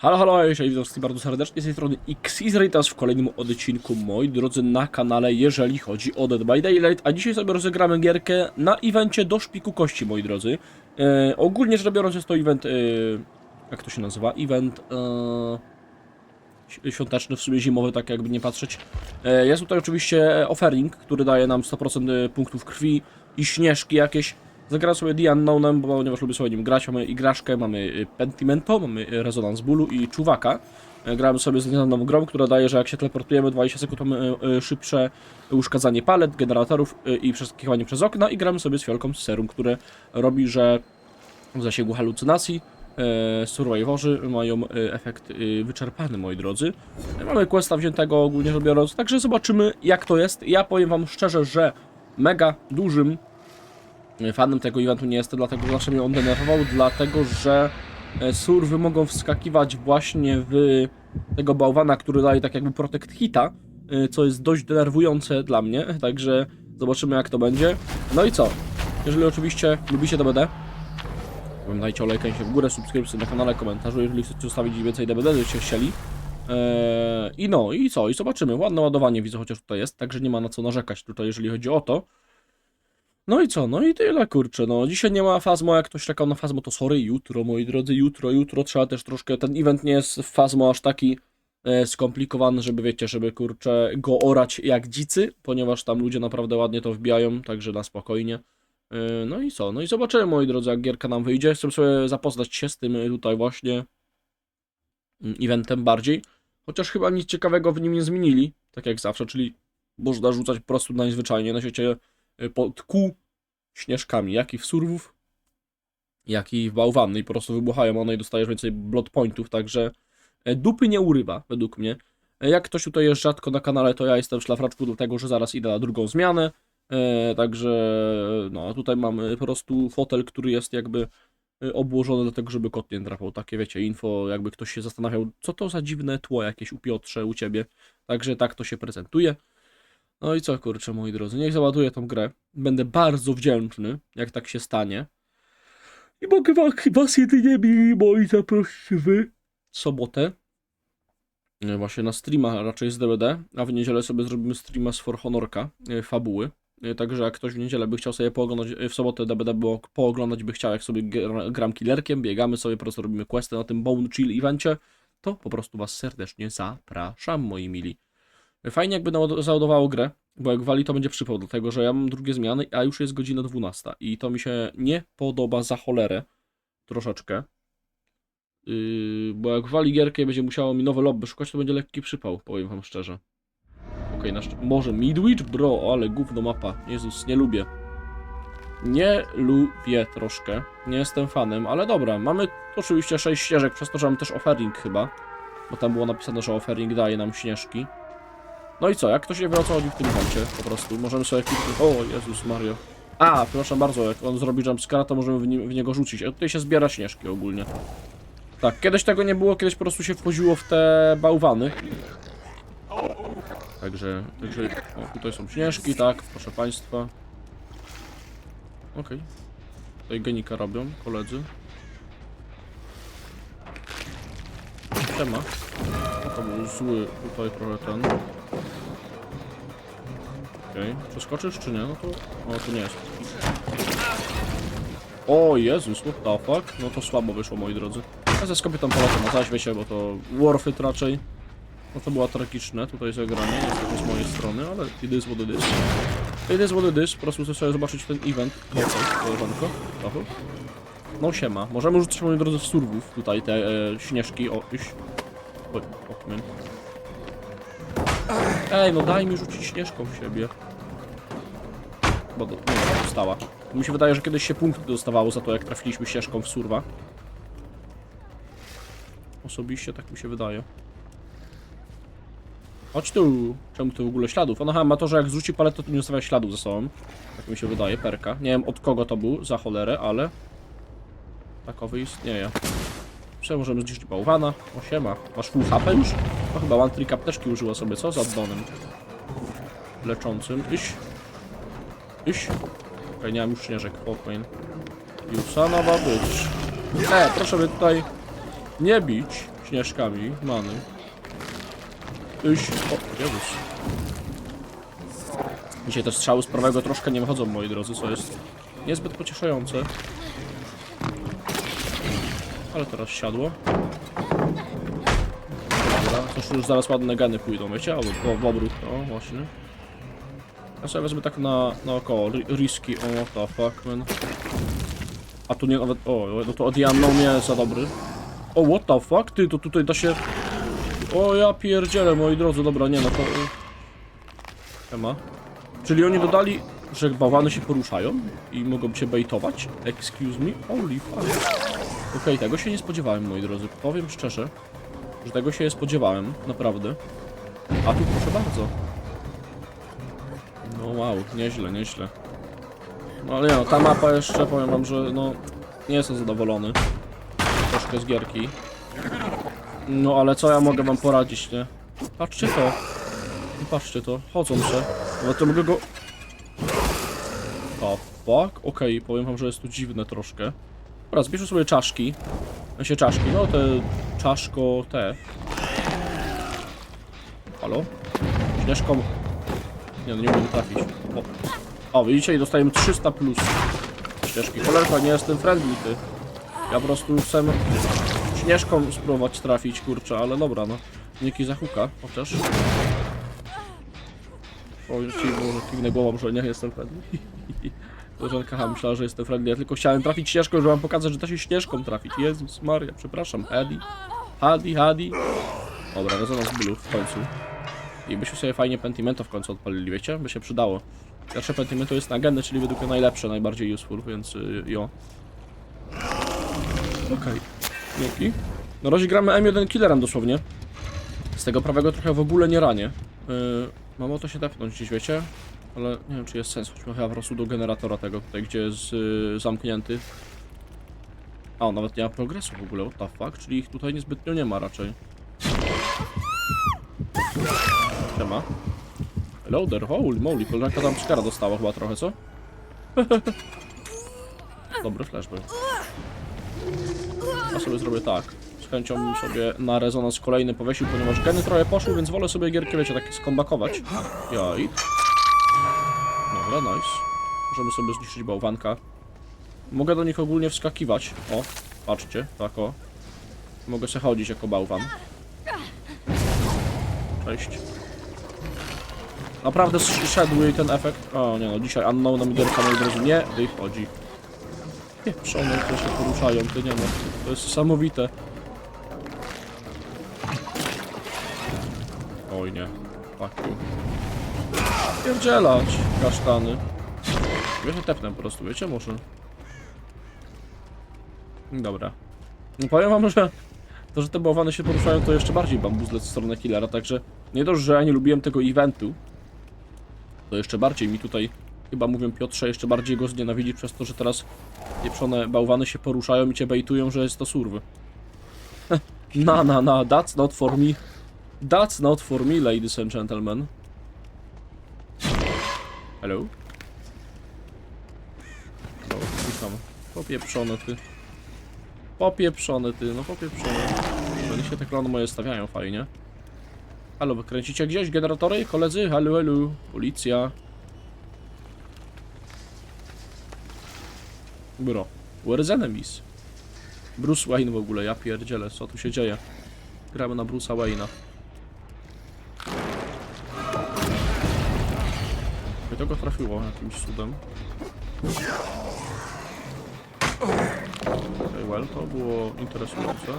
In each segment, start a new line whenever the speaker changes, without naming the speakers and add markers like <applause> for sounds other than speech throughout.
Halo, halo, się witam bardzo serdecznie z tej strony Xizritas w kolejnym odcinku, moi drodzy, na kanale, jeżeli chodzi o Dead by Daylight, a dzisiaj sobie rozegramy gierkę na evencie do szpiku kości, moi drodzy. E, ogólnie rzecz biorąc jest to event, e, jak to się nazywa? Event e, świąteczny, w sumie zimowy, tak jakby nie patrzeć. E, jest tutaj oczywiście offering, który daje nam 100% punktów krwi i śnieżki jakieś. Zagrałem sobie The Unknownem, bo ponieważ lubię sobie nim grać. Mamy igraszkę, mamy y, Pentimento, mamy y, Rezonans Bólu i Czuwaka. E, Grałem sobie z niedawną grą, która daje, że jak się teleportujemy 20 sekund mamy y, y, szybsze uszkadzanie palet, generatorów y, i przeskakiwanie przez okna i gramy sobie z fiolką z serum, które robi, że w zasięgu halucynacji e, survivorzy mają e, efekt e, wyczerpany, moi drodzy. E, Mamy questa wziętego ogólnie rzecz biorąc, także zobaczymy jak to jest. Ja powiem wam szczerze, że mega dużym fanem tego eventu nie jestem, dlatego zawsze mnie on denerwował, dlatego że e, surwy mogą wskakiwać właśnie w tego bałwana, który daje tak jakby protect hita, e, co jest dość denerwujące dla mnie, także zobaczymy jak to będzie. No i co? Jeżeli oczywiście lubicie DBD, pamiętajcie o lajkaniu się w górę, subskrypcji na kanale, komentarzu, jeżeli chcecie zostawić więcej DBD, żebyście chcieli. Eee, I no, i co? I zobaczymy. Ładne ładowanie widzę, chociaż tutaj jest, także nie ma na co narzekać tutaj, jeżeli chodzi o to. No i co? No i tyle, kurczę. No, dzisiaj nie ma Fazmo, jak ktoś czekał na Fazmo, to sorry, jutro, moi drodzy, jutro, jutro trzeba też troszkę, ten event nie jest Fazmo aż taki e, skomplikowany, żeby wiecie, żeby kurczę go orać jak dzicy, ponieważ tam ludzie naprawdę ładnie to wbijają, także na spokojnie. E, no i co? No i zobaczymy, moi drodzy, jak gierka nam wyjdzie. Chcę sobie zapoznać się z tym e, tutaj właśnie mm, eventem bardziej, chociaż chyba nic ciekawego w nim nie zmienili, tak jak zawsze, czyli można rzucać po prostu najzwyczajniej na świecie pod kół śnieżkami, jak i w surwów, jak i w bałwanny i po prostu wybuchają one i dostajesz więcej blood pointów, także e, dupy nie urywa, według mnie. E, Jak ktoś tutaj jest rzadko na kanale, to ja jestem szlafraczku do tego, że zaraz idę na drugą zmianę, e, także no tutaj mamy po prostu fotel, który jest jakby e, obłożony do tego, żeby kot nie drapał, takie wiecie, info, jakby ktoś się zastanawiał, co to za dziwne tło jakieś u Piotrze, u Ciebie, także tak to się prezentuje. No i co, kurczę, moi drodzy, niech załaduję tą grę. Będę bardzo wdzięczny, jak tak się stanie. I mogę wa- was jedynie, mili moi, zaprosić w sobotę. e, Właśnie na streama raczej z DBD, a w niedzielę sobie zrobimy streama z For Honorka, e, fabuły. E, Także jak ktoś w niedzielę by chciał sobie pooglądać, w sobotę DBD było pooglądać, by chciał, jak sobie gra- gram killerkiem, biegamy sobie, po prostu robimy questy na tym Bone Chill evencie, to po prostu was serdecznie zapraszam, moi mili. Fajnie jakby załadowało grę, bo jak wali to będzie przypał, dlatego że ja mam drugie zmiany, a już jest godzina 12 i to mi się nie podoba za cholerę troszeczkę. Yy, bo jak wali gierkę i będzie musiało mi nowe lobby szukać, to będzie lekki przypał, powiem wam szczerze. Okej, szcz- może Midwich? Bro, ale gówno mapa. Jezus, nie lubię. Nie lubię troszkę. Nie jestem fanem, ale dobra. Mamy oczywiście 6 ścieżek, przez to, że mamy też offering chyba. Bo tam było napisane, że offering daje nam śnieżki. No i co, jak ktoś nie wie o co chodzi w tym kącie, po prostu, możemy sobie kliknąć... O, Jezus Mario. A, przepraszam bardzo, jak on zrobi jumpscara, to możemy w, nie, w niego rzucić. A tutaj się zbiera śnieżki ogólnie. Tak, kiedyś tego nie było, kiedyś po prostu się wchodziło w te bałwany. Także, także, o, tutaj są śnieżki, tak, proszę państwa. Okej. Tutaj genika robią, koledzy. Siema. No to był zły tutaj trochę ten. Okej, przeskoczysz czy nie? No to... O, to nie jest. O Jezus, what the fuck? No to słabo wyszło, moi drodzy. Ja ze skopię tam polecę na zaś, wiecie, bo to Warfit raczej. No to było tragiczne, tutaj zagranie, niestety z mojej strony, ale it is what it is. It is what it is, po prostu chcę sobie zobaczyć ten event. Okej, koleżanko. No siema, możemy rzucić, moi drodzy, w surwów tutaj te e, śnieżki, o, iść. Oj, o. Ej, no daj mi rzucić śnieżką w siebie. Bo do, nie, dostała. Mi się wydaje, że kiedyś się punkty dostawało za to, jak trafiliśmy ścieżką w surwa. Osobiście tak mi się wydaje. Chodź tu. Czemu tu w ogóle śladów? Ona ma to, że jak zrzuci paletę, to nie zostawia śladów za sobą. Tak mi się wydaje, perka. Nie wiem od kogo to był, za cholerę, ale... Takowy istnieje. Prze możemy zniszczyć bałwana. O siema. Masz full HP już? No chyba one trick apteczki użyła sobie, co? Z addonem. Leczącym. Iś. Iś. Okej, nie mam już śnieżek. Spokojnie. You son of a bitch. E, proszę by tutaj nie bić śnieżkami, many. Iś, o, Jezus. Dzisiaj te strzały z prawego troszkę nie wychodzą, moi drodzy, co jest niezbyt pocieszające. Ale teraz siadło. Dobra, to już zaraz ładne geny pójdą, wiecie? Albo bo, w obrót, no właśnie. Ja sobie wezmę tak na, naokoło, ri- riski, o what the fuck, man. A tu nie nawet, o, no to odjamnął mnie za dobry. O, what the fuck, ty, to tutaj da się... O, ja pierdzielę, moi drodzy, dobra, nie no to... Ema. Czyli oni dodali, że bałwany się poruszają i mogą cię baitować? Excuse me? Holy fuck. Okej, tego się nie spodziewałem, moi drodzy. Powiem szczerze, że tego się nie spodziewałem, naprawdę. A tu proszę bardzo. No wow, nieźle, nieźle. No ale nie, no, ta mapa jeszcze, powiem wam, że no... Nie jestem zadowolony. Troszkę z gierki. No ale co ja mogę wam poradzić, nie? Patrzcie to. Patrzcie to, chodzą się. No to mogę go... O, fuck? Okej, powiem wam, że jest tu dziwne troszkę. Dobra, zbierzmy sobie czaszki. No się czaszki, no te... Czaszko te. Halo? Śnieżką... Nie no, nie umiem trafić. O, o widzicie, i dostajemy 300 plus. Śnieżki. Cholerka, nie jestem friendly, ty. Ja po prostu chcę śnieżką spróbować trafić, kurczę, ale dobra, no. Nieki zahuka, chociaż. Powiem ci, może kiwnę głową, że nie jestem friendly. <laughs> Koleżanka myślała, że jestem friendly, ja tylko chciałem trafić śnieżką, żeby wam pokazać, że da się śnieżką trafić. Jezus Maria, przepraszam, Hadi. Hadi, Hadi. Dobra, rezonans bólu w końcu. I byśmy sobie fajnie Pentimento w końcu odpalili, wiecie? By się przydało. Pierwsze Pentimento jest na geny, czyli według mnie najlepsze, najbardziej useful, więc y, jo. Okej. Dzięki. Na razie gramy M1 killerem dosłownie. Z tego prawego trochę w ogóle nie ranię. Yy, mam o to się tepnąć gdzieś, wiecie? Ale nie wiem, czy jest sens. Chodźmy chyba po prostu do generatora tego tutaj, gdzie jest yy, zamknięty. A, on nawet nie ma progresu w ogóle, what the fuck? Czyli ich tutaj niezbytnio nie ma raczej. Hello there, holy moly, koleżanka tam skara dostała chyba trochę, co? <laughs> Dobry flashback. Ja sobie zrobię tak. Z chęcią bym sobie na rezonans kolejny powiesił, ponieważ geny trochę poszły, więc wolę sobie gierki, wiecie, takie skombakować. Jaj. Dobra, nice. Możemy sobie zniszczyć bałwanka. Mogę do nich ogólnie wskakiwać. O, patrzcie, tak o. Mogę sobie chodzić jako bałwan. Cześć. Naprawdę sz- szedł jej ten efekt. O nie no, dzisiaj unknown nam gierka moi drodzy nie wychodzi. Pieprzone, które się poruszają, to nie no. To jest niesamowite. Oj nie. Fuck you. Pierdzielać, kasztany. Ja się tepnę po prostu, wiecie, muszę. Dobra. No powiem wam, że to, że te bałwany się poruszają, to jeszcze bardziej bambuzlec w stronę killera, także nie dość, że ja nie lubiłem tego eventu, to jeszcze bardziej mi tutaj, chyba mówię Piotrze, jeszcze bardziej go znienawidzić przez to, że teraz pieprzone bałwany się poruszają i cię bejtują, że jest to surwy. <laughs> na, na, na, that's not for me. That's not for me, ladies and gentlemen. Hello? No, witam. Popieprzone ty. Popieprzone ty, no popieprzone. Oni się te klony moje stawiają fajnie. Halo, wykręcicie gdzieś generatory? Koledzy? Halo, halo. Policja. Bro. Where's enemies? Bruce Wayne w ogóle, ja pierdzielę, co tu się dzieje? Gramy na Bruce'a Wayne'a. I to go trafiło jakimś cudem. Okay, well, to było interesujące.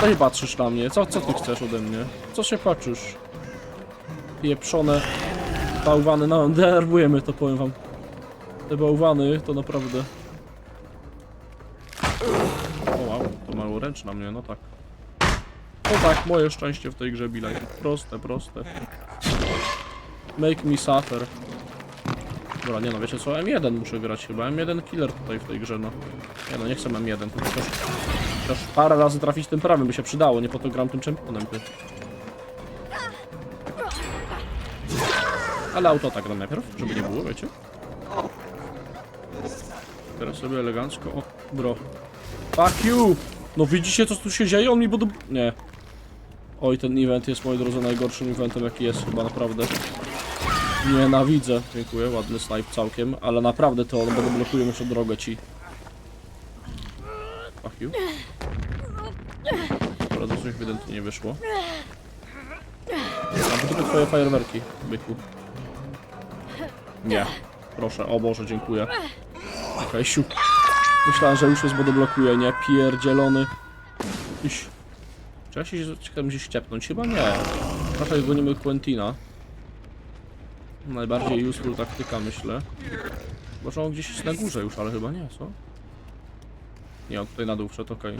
Co się patrzysz na mnie? Co, co ty chcesz ode mnie? Co się patrzysz? Pieprzone bałwany, no denerwujemy to, powiem wam. Te bałwany to naprawdę... O wow, to mało ręcz na mnie, no tak. No tak, moje szczęście w tej grze bilaj. Proste, proste. Make me suffer. Dobra, nie no, wiecie co? M1 muszę grać chyba. M1 killer tutaj w tej grze, no. Nie no, nie chcę M1, tylko też, też parę razy trafić tym prawym by się przydało, nie po to gram tym czempionem, ty. Ale auto tak gram najpierw, żeby nie było, wiecie? Teraz sobie elegancko, o, bro. Fuck you! No widzicie co tu się dzieje? On mi budu... Nie. Oj, ten event jest, moi drodzy, najgorszym eventem jaki jest chyba naprawdę. Nienawidzę. Dziękuję, ładny snipe całkiem, ale naprawdę to on blokują jeszcze drogę ci. Fuck you. To coś ewidentnie nie wyszło. To tylko twoje fajerwerki, byku. Nie. Proszę, o Boże, dziękuję. Okej, siu. Myślałem, że już jest, bo doblokuje, nie? Pierdzielony. Iś. Czy ja się chciałem gdzieś ściepnąć? Chyba nie. Raczej gonimy Quentina. Najbardziej useful taktyka, myślę. Może on gdzieś jest na górze już, ale chyba nie, co? Nie, on tutaj na dół wszedł, okej.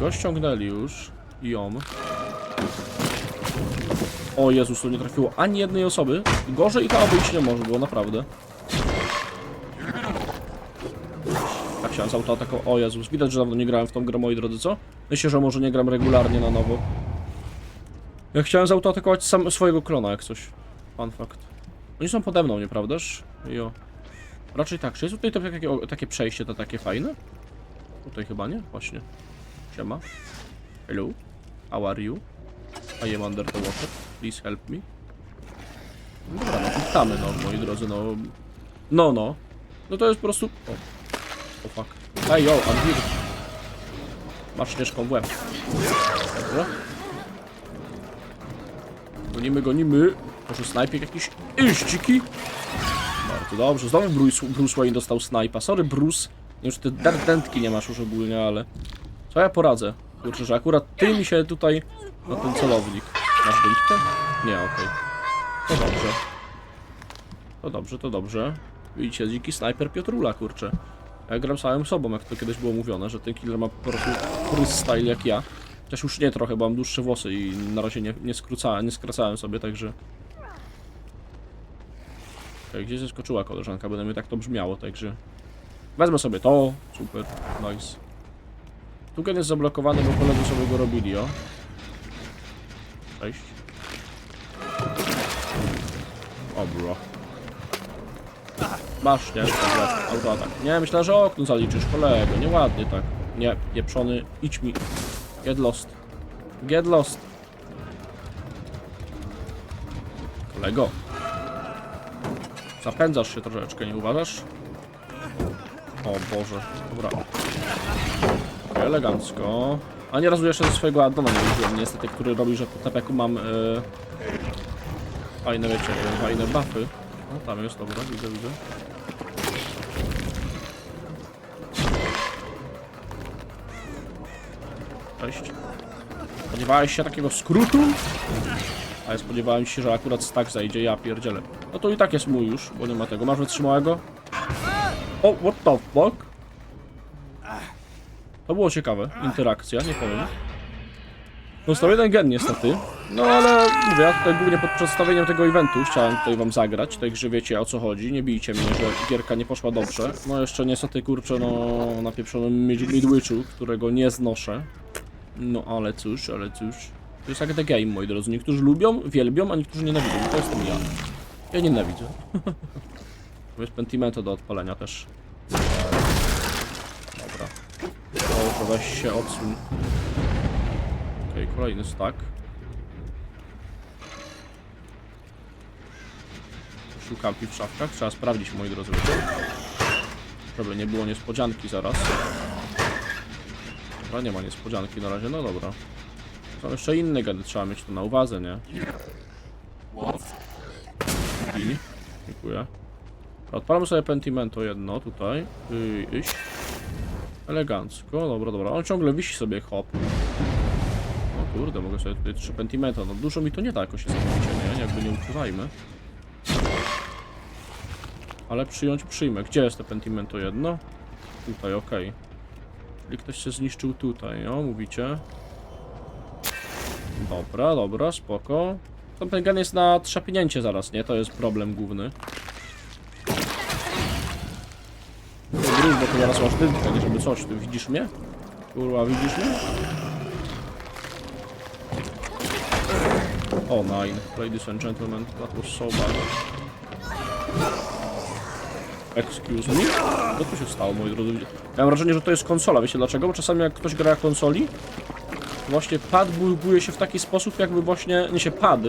Go ściągnęli już. Ją. O Jezus, to nie trafiło ani jednej osoby. Gorzej to obejść nie może było, naprawdę. Tak się z autoataką. O Jezus, widać, że dawno nie grałem w tą grę, moi drodzy, co? Myślę, że może nie gram regularnie na nowo. Ja chciałem zautoatakować sam swojego klona, jak coś. Fun fact. Oni są pode mną, nieprawdaż? Jo. Raczej tak. Czy jest tutaj to takie, takie przejście, to takie fajne? Tutaj chyba nie? Właśnie. Siema. Hello. How are you? I am under the water. Please help me. No Dobra, no witamy, no, moi drodzy, no. No, no. No to jest po prostu... O, o fuck. Ej, yo, I'm here. Masz śnieżką w łeb. Dobra. Gonimy, gonimy. Może snajpik jakiś. Iściki. Bardzo dobrze. Znowu Bruce, Bruce Wayne dostał snajpa. Sorry, Bruce. Już te dar- dętki nie masz już ogólnie, ale... Co ja poradzę? Kurczę, że akurat ty mi się tutaj... Na ten celownik. Masz dętkę? Nie, okej. To dobrze. To dobrze, to dobrze. Widzicie, dziki snajper Piotrula, kurczę. Ja gram samym sobą, jak to kiedyś było mówione, że ten killer ma po prostu cruise style jak ja. Chociaż już nie trochę, bo mam dłuższe włosy i na razie nie, nie nie skracałem sobie, także... Okej, gdzie zeskoczyła koleżanka, będę mi tak to brzmiało, także... Wezmę sobie to, super, nice. Tuken jest zablokowany, bo koledzy sobie go robili, o. Cześć. O, bro. Masz, nie? Autoatak. Nie, myślę, że okno zaliczysz, kolego, nieładnie tak. Nie, pieprzony, idź mi. Get lost. Get lost. Kolego. Zapędzasz się troszeczkę, nie uważasz? O Boże, dobra. Okej, elegancko. A nieraz jeszcze ze swojego addona nie użyłem niestety, który robi, że po tepeku mam e, fajne, wiecie, fajne buffy. No tam jest, dobra, widzę, widzę. Cześć. Spodziewałeś się takiego skrótu? A ja spodziewałem się, że akurat stack zajdzie, ja pierdzielę. No to i tak jest mój już, bo nie ma tego. Masz wytrzymałego? O, what the fuck? To było ciekawe, interakcja, nie powiem. Dostał jeden gen niestety. No ale mówię, ja tutaj głównie pod przedstawieniem tego eventu chciałem tutaj wam zagrać, także wiecie o co chodzi, nie bijcie mnie, że gierka nie poszła dobrze. No jeszcze niestety kurczę, no na pieprzonym mid- midwitchu, którego nie znoszę. No ale cóż, ale cóż. To jest jak the game, moi drodzy. Niektórzy lubią, wielbią, a niektórzy nienawidzą. To jestem ja. Ja nienawidzę. <laughs> To jest Pentimento do odpalenia też. Dobra. O, weź się odsuń. Okej, kolejny stack. Szukam w szafkach. Trzeba sprawdzić, moi drodzy. Żeby nie było niespodzianki zaraz. Dobra, nie ma niespodzianki na razie, no dobra. Są jeszcze inne gady, trzeba mieć to na uwadze, nie? I, dziękuję. Odpalamy sobie Pentimento jedno tutaj. Iść. Elegancko, dobra, dobra. On ciągle wisi sobie, hop. O kurde, mogę sobie tutaj trzy Pentimento. No dużo mi to nie da jakoś niesamowicie, nie? Jakby nie ukrywajmy. Ale przyjąć przyjmę. Gdzie jest to Pentimento jedno? Tutaj, okej. Czyli ktoś się zniszczył tutaj, o, mówicie. Dobra, dobra, spoko. Ten gen jest na trzepnięcie zaraz, nie? To jest problem główny. Gryz, bo to zaraz masz dymkę, nie żeby coś. Ty widzisz mnie? Kurwa, widzisz mnie? O, nine. Ladies and gentlemen, that was so bad. Excuse me? Co tu się stało, moi drodzy? Ja mam wrażenie, że to jest konsola, wiecie dlaczego? Bo czasami jak ktoś gra konsoli, właśnie pad buguje się w taki sposób, jakby właśnie, nie się pad.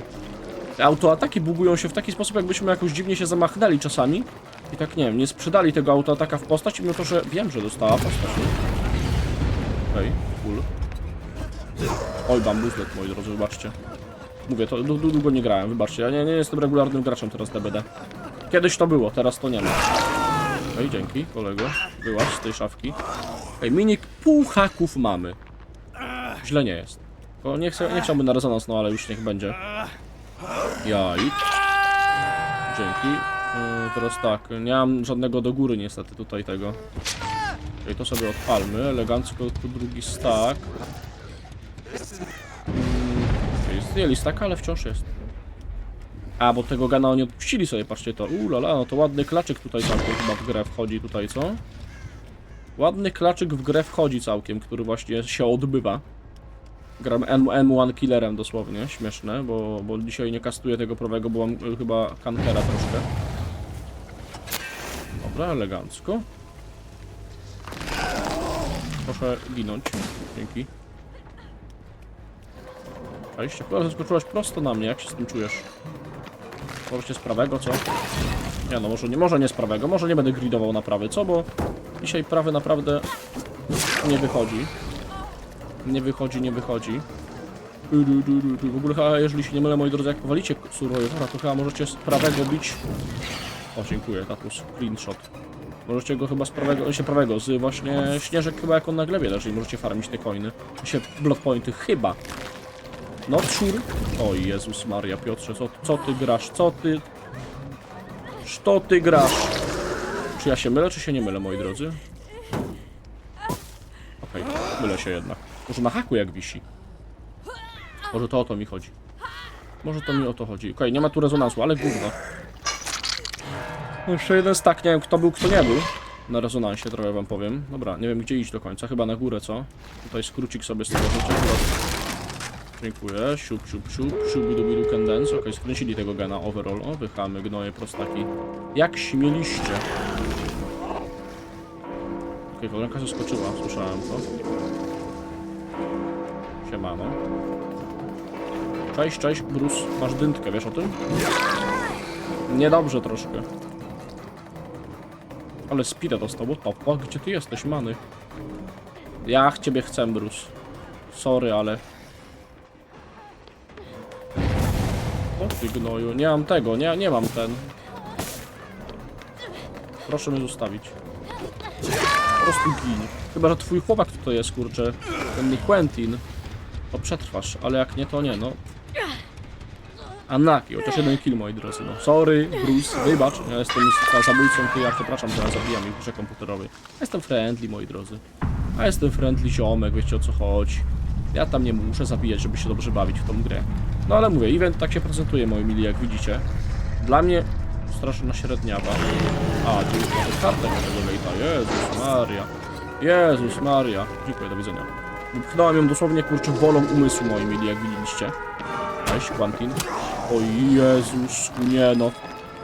Autoataki bugują się w taki sposób, jakbyśmy jakoś dziwnie się zamachnęli czasami. I tak, nie wiem, nie sprzedali tego autoataka w postać, mimo to, że wiem, że dostała postać. Okej, cool. Oj, bambuzlet, moi drodzy, wybaczcie. Mówię, to dłu- długo nie grałem, wybaczcie. Ja nie, nie jestem regularnym graczem teraz DBD. Kiedyś to było, teraz to nie ma. Okej, dzięki, kolego. Byłaś z tej szafki. Okej, minik pół haków mamy. Źle nie jest. Bo nie, chcę, nie chciałbym na rezonans, no ale już niech będzie. Jajk. Dzięki. Yy, teraz tak, nie mam żadnego do góry niestety tutaj tego. Okej, to sobie odpalmy. Elegancko tu drugi stack. Mm, Zdjęli stack, ale wciąż jest. A, bo tego gana oni odpuścili sobie, patrzcie to. Uuu, lala, no to ładny klaczyk tutaj całkiem chyba w grę wchodzi tutaj, co? Ładny klaczyk w grę wchodzi całkiem, który właśnie się odbywa. Gram M M1 killerem dosłownie, śmieszne, bo, bo dzisiaj nie kastuję tego prawego, bo mam y, chyba kankera troszkę. Dobra, elegancko. Proszę ginąć. Dzięki. Cześć, chyba zaskoczyłaś prosto na mnie, jak się z tym czujesz? Może z prawego, co? Nie no, może nie, może nie z prawego, może nie będę gridował na prawy, co? Bo dzisiaj prawy naprawdę nie wychodzi. Nie wychodzi, nie wychodzi. W ogóle chyba, jeżeli się nie mylę, moi drodzy, jak powalicie Survivora, to chyba możecie z prawego bić... O, dziękuję, tatus, screenshot. Możecie go chyba z prawego, się prawego, z właśnie śnieżek chyba jak on na glebie leży i możecie farmić te coiny. się block pointy, chyba. No, czur. O Jezus Maria, Piotrze, co, co ty grasz? Co ty... Co ty grasz? Czy ja się mylę, czy się nie mylę, moi drodzy? Okej, mylę się jednak. Może na haku jak wisi. Może to o to mi chodzi. Może to mi o to chodzi. Okej, nie ma tu rezonansu, ale gówno. Jeszcze jeden stack, nie wiem kto był, kto nie był. Na rezonansie trochę wam powiem. Dobra, nie wiem gdzie iść do końca, chyba na górę, co? Tutaj skrócik sobie z tego życia. Dziękuję. Siup, siup, siup. Szubidubidu can dance. Okej, skręcili tego gena overall. O, wychamy, gnoje, prostaki. Jak śmieliście. Okej, koleżanka zaskoczyła, słyszałem to. Cześć, cześć, Bruce. Masz dętkę, wiesz o tym? Niedobrze troszkę. Ale speeda dostał, what the fuck? Gdzie ty jesteś, many? Ja ciebie chcę, Bruce. Sorry, ale... O ty gnoju, nie mam tego, nie, nie mam ten. Proszę mnie zostawić. Po prostu gin. Chyba, że twój chłopak tutaj jest, kurczę. Ten Quentin. To przetrwasz, ale jak nie, to nie, no. Anaki, chociaż jeden kill, moi drodzy, no. Sorry, Bruce, wybacz, ja jestem za zabójcą, to ja przepraszam, że ja zabijam ich w grze komputerowej. Ja jestem friendly, moi drodzy. A jestem friendly ziomek, wiecie o co chodzi. Ja tam nie muszę zabijać, żeby się dobrze bawić w tą grę. No ale mówię, event tak się prezentuje, moi mili, jak widzicie. Dla mnie straszna średniawa. A, już mamy kartę tego. Jezus Maria. Jezus Maria. Dziękuję, do widzenia. Wypchnąłem ją dosłownie, kurczę, wolą umysłu, moi mili, jak widzieliście. Cześć, Quantin. O Jezus, nie no.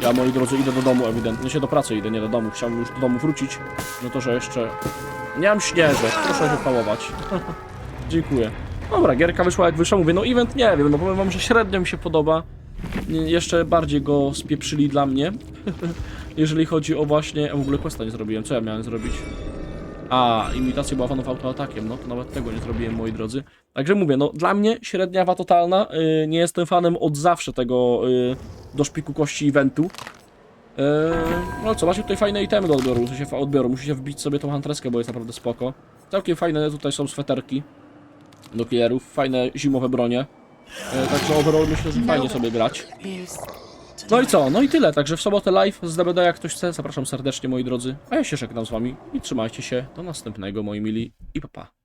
Ja, moi drodzy, idę do domu ewidentnie. się do pracy idę, nie do domu. Chciałbym już do domu wrócić. No to, że jeszcze... Nie mam śnieżek, proszę się pałować. Dziękuję. Dobra, gierka wyszła jak wyszła, mówię, no event nie wiem, no powiem wam, że średnio mi się podoba. Jeszcze bardziej go spieprzyli dla mnie. <laughs> Jeżeli chodzi o właśnie... W ogóle questa nie zrobiłem, co ja miałem zrobić? A, imitacja bałwanów autoatakiem, no to nawet tego nie zrobiłem, moi drodzy. Także mówię, no dla mnie średniawa totalna. Yy, nie jestem fanem od zawsze tego yy, do szpiku kości eventu. Yy, no co, macie tutaj fajne itemy do odbioru, w sensie odbioru. Musicie wbić sobie tą hantreskę, bo jest naprawdę spoko. Całkiem fajne tutaj są sweterki do killerów, fajne zimowe bronie. Yy, także overall myślę, że fajnie sobie grać. No i co? No i tyle. Także w sobotę live z DBD, jak ktoś chce, zapraszam serdecznie moi drodzy. A ja się żegnam z wami i trzymajcie się. Do następnego moi mili i papa. Pa.